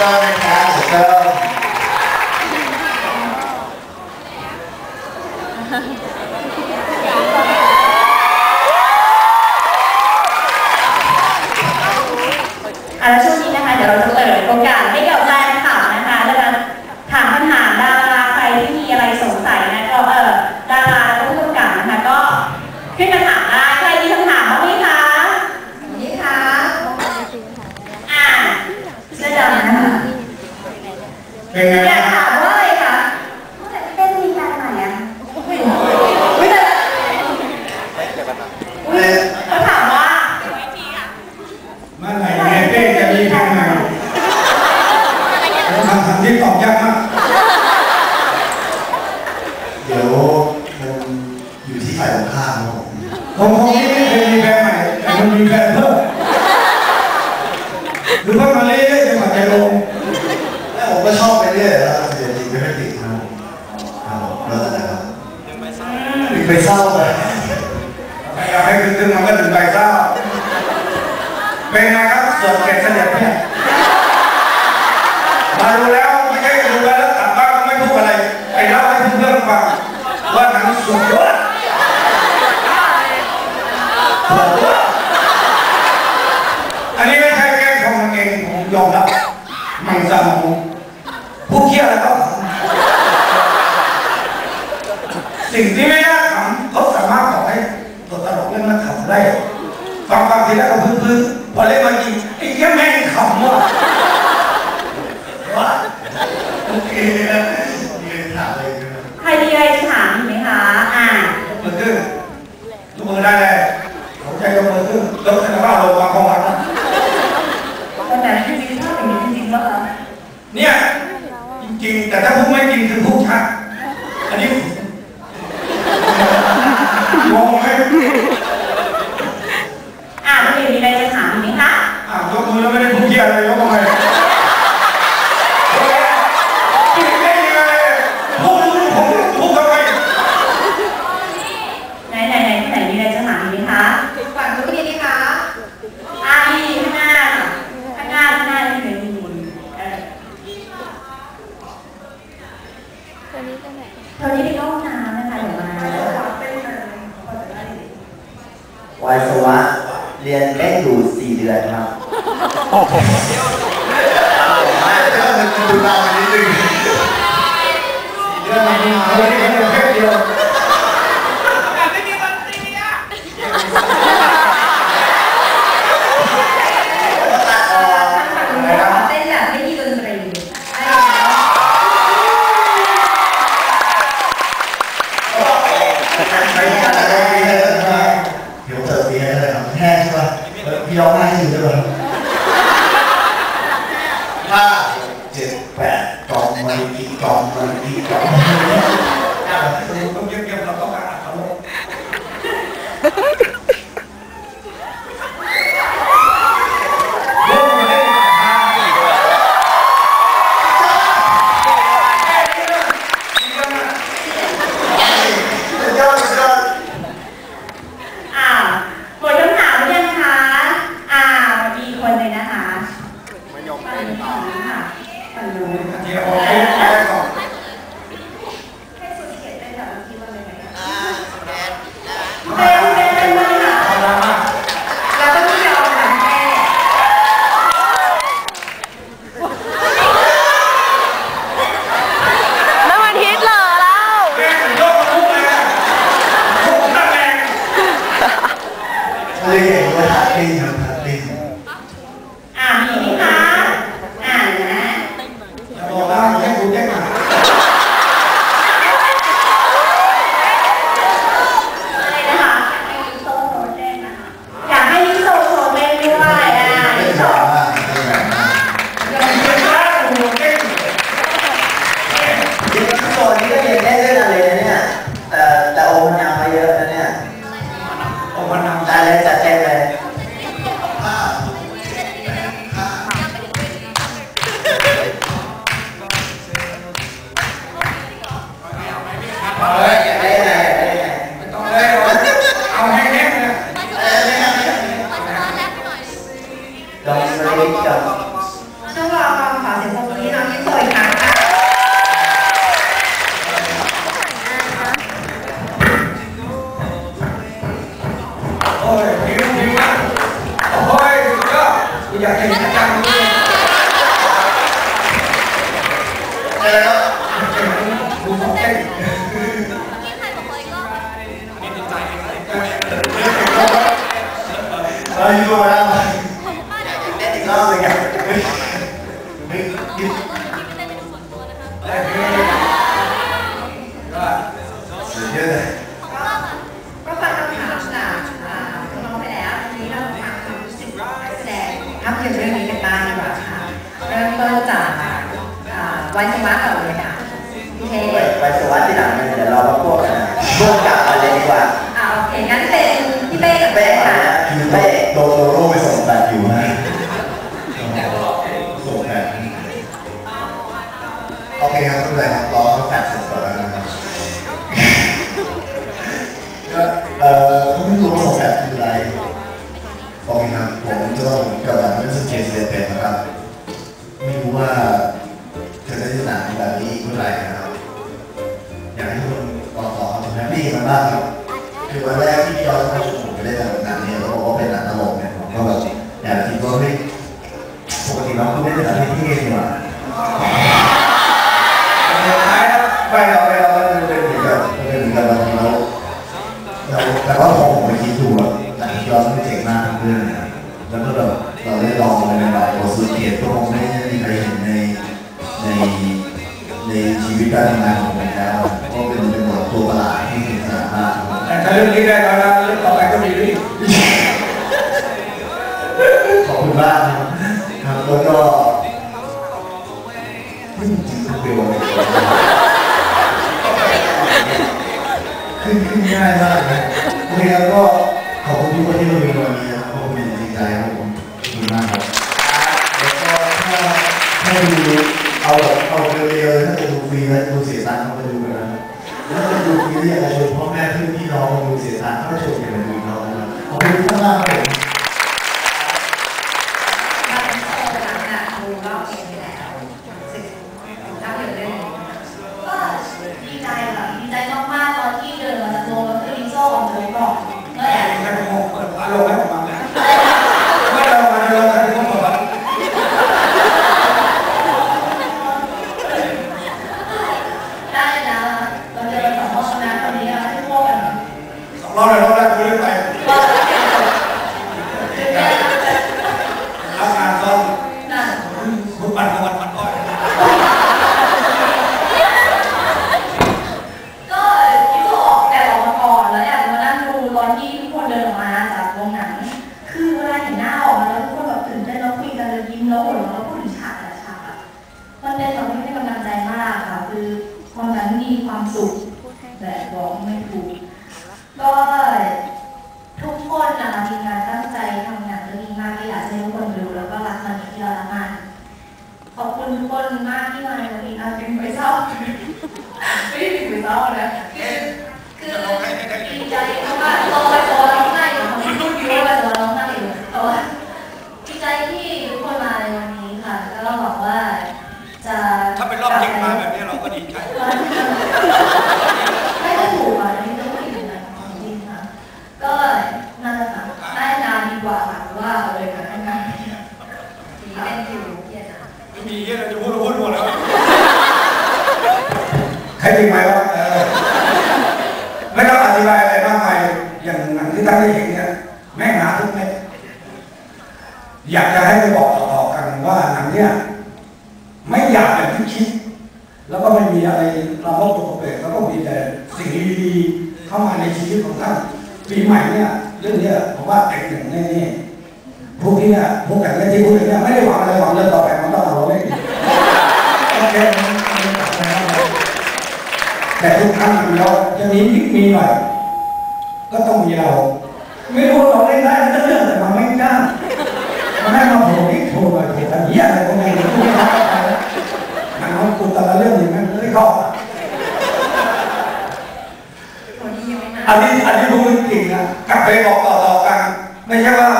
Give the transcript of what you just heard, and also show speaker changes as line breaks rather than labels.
coming out of town. ช่วงนี้นะคะเดี๋ยวเราจะเปิดโอกาสให้ อยู่
ที่
ฝ่ายตรงข้ามครับผม
ผมคงไม่เคยมีแฟนใหม่แต่มันมีแฟนเพิ่มหรือเพิ่มมาเรื่อยๆจนกว่าจะลง
แล้วผมก็ชอบไปเรื่อยแล้วจริงไม่ได้ติดครับครับผมแล้วแต่ครับดึงไปเศร้าไป
พยายามให้ตึงๆมันก็ดึงไปเศร้าเป็นไงครับจบแก่เสด็จเนี่ยมาดูแล้วไม่ใช่ดูแล้วกลับบ้านไม่พูดอะไรไปเล่าให้เพื่อนฟังว่าหนังสุดยด อันนี้ไม่ใช่แค่ของมัเองผมยอมรับมันสมองผู้เขี้ยวแล้วก็สิ่งที่ไม่น่าขำเขาสามารถบอให้ตัวตลกเล่นนักขำได้ฟังฟังทีแรกก็พื้นๆพอเล่นมันจริงไอ้แค่แม่งขำว่ะโอเคนะ
ยนถ
ใครดีไอถาม
ลงวาประวัตินะ
อันไหนที่มีภาพอย่างนี้จริงๆนะคะ
เนี่ยจริงๆ แต่ถ้าพูดไม่จริงคือพูดชัดอันนี้งงไหม
没想到 วันสมาร์ทก่อนเลยค่ะพี่เท
ไปไปสวัสดิ์ที่หลังเดี๋ยวเรามาพวกกันพวกกลับมาเลยดีกว่า
อ่าโอเคงั้นเป็นพี่เป้กับ
เป้
เป้
ก่อน
ค่ะ
นะ
คือ
เป้
โดนโดโร่ไปส่งแปดอยู่นะส่งแปดโอเคครับไม่เป็นไรครับรอเขาแปดเสร็จก่อนแล้วนะครับก็เอ่อเขาไม่รู้ว่าส่งแปดคืออะไรโอเคครับผมจะต้องกับหนังเรื่องสเกตเซเป็นนะครับไม่รู้ว่าจะได้หนัง แบบนี้เมื่อไหร่นะครับ อยากให้ทุกคนต่อต่อแฮปปี้กันบ้างครับคือวันแรกที่พี่ยอดเข้าชมผมไปได้หนังเนี่ยเขาบอกว่าเป็นหนังตลกเนี่ยผมก็แบบอยากคิดว่าเฮ้ยปกติเราก็ไม่ได้หนังที่เท่ดีกว่า
สุดท้ายแล้ว
ไม่เราไม่เรา การทำงานของผมแล้วเพราะเป็นเป็นบทตัวประหลาดที่สนุกสนานมากครับ
แต่ถ้าเรื่องนี้ได้แล้วนะเรื่องต่อไปก็มีเรื่อง
ขอบคุณมากครับครับแล้วก็ขึ้นจริงๆเร็วเลยขึ้นขึ้นง่ายมากนะโอเคครับก็ขอบคุณทุกคนที่มาดูวันนี้นะครับขอบคุณจริงใจครับผมขอบคุณมากครับแล้วก็ถ้าถ้าดูเอาแบบเอาเร็วๆถ้า จะดูฟรีแล้วดูเสียตังค์เขาไปดูกันนะแล้วไปดูฟรีอยกชวนพ่อแม่เพื่อนพี่น้องดูเสียตังค์ก็ชวนกันมาดูเขานะครับขอบคุณมากครับผม
มาเป็นโซนหลังอะดูรอบเองไปแล้วสึกภาพยนตร์เรื่องนี้ก็ดีใจค่ะดีใจมากๆตอนที่เดินมาจากโรงแล้วคือลิโซ่ออกเลยก่อนก็แอบ
ใครเป็นคนเปิดฝาโลงให้ผมฟังนะไม่เรามาเราใครเป็นคนเปิดฝา
ได้นะเราเจอกันสองรอบนะตอนนี้เราให้พวกกัน
สองรอบเลยรอบแรกคุยเรื่องไป
ก็คือแค่
รับงานซ้อม
นั่น
คุณปั่นกับวันปั่นอ้อย
ก็ที่เขาออกแอบออกมาก่อนแล้วแอบมานั่งดูตอนที่ทุกคนเดินออกมาจากโรงหนัง คือเวลาเห็นหน้าออกมาแล้วทุกคนแบบตื่นเต้นแล้วคุยกันแล้วยิ้มแล้วหัวเราะแล้วพูดถึงฉากแต่ละฉากอะมันเป็นความที่ให้กำลังใจมากค่ะ คือความนั้นมีความสุขแต่บอกไม่ถูก ก็ทุกคนนะคะทีมงานตั้งใจทำงานเรื่องนี้มากก็อยากให้ทุกคนดูแล้วก็รักมันอย่างที่เรารักมัน ขอบคุณทุกคนมากที่มาในวันนี้อาจเป็นไปเศร้า ไม่ได้ถึงไปเศร้านะคือคือดีใจมากๆโตไปโตร้องไห้อยู่คนที่พูดเยอะไปโตร้องไห้อยู่แต่ว่าดีใจที่ทุกคนมาในวันนี้ค่ะ แล้วก็หวังว่าจะ
ถ้าเป็นรอบจริงมาแบบนี้เราก็ดีใจ
ไม่ต้องถูกอะอันนี้ต้องไม่ถึงนะของจริงค่ะ ก็นั่นแหละค่ะได้นานดีกว่าค่ะเพราะว่าเอาเลยค่ะทำงานดีเป็นอยู่เกียรตินะ
ไมีเยอะเราจะพูดเราพูดหมดแล้วใครจริงไหมวะเออไม่ต้องอธิบายอะไรมากมายอย่างหนังที่ท่านได้เห็นเนี่ยแม่งหาทุกเม็ดอยากจะให้ไปบอกต่อๆกันว่าหนังเนี่ยไม่อยากอย่ที่คิด แล้วก็ไม่มีอะไรเราโมกตกเปรกแล้วก็มีแต่สิ่งดีๆเข้ามาในชีวิตของท่านปีใหม่เนี่ยเรื่องเนี้ยผมว่าเต็มหนึ่งแน่ๆพวกที่เนี่ยพวกแต่เล่นที่พูดเนี่ยไม่ได้หวังอะไรหวังเรื่องต่อไป แค่นั้แต่ทุกครั้งที่เราจะมีนิดมีหน่อยก็ต้องมีเรา ไม่รู้เราได้ได้เรื่องแต่มัไม่ได้มันได้มาโผล่นี่โผล่มาเผล่อะนนี้อะไรก็ไม่รู้ทุกครั้งหนาวกูแต่ละเรื่องอย่างนั้นเข้า
อันนี้
อันนี้รู้จริงนะกลับไปบอกต่อๆกันไม่ใช่ว่า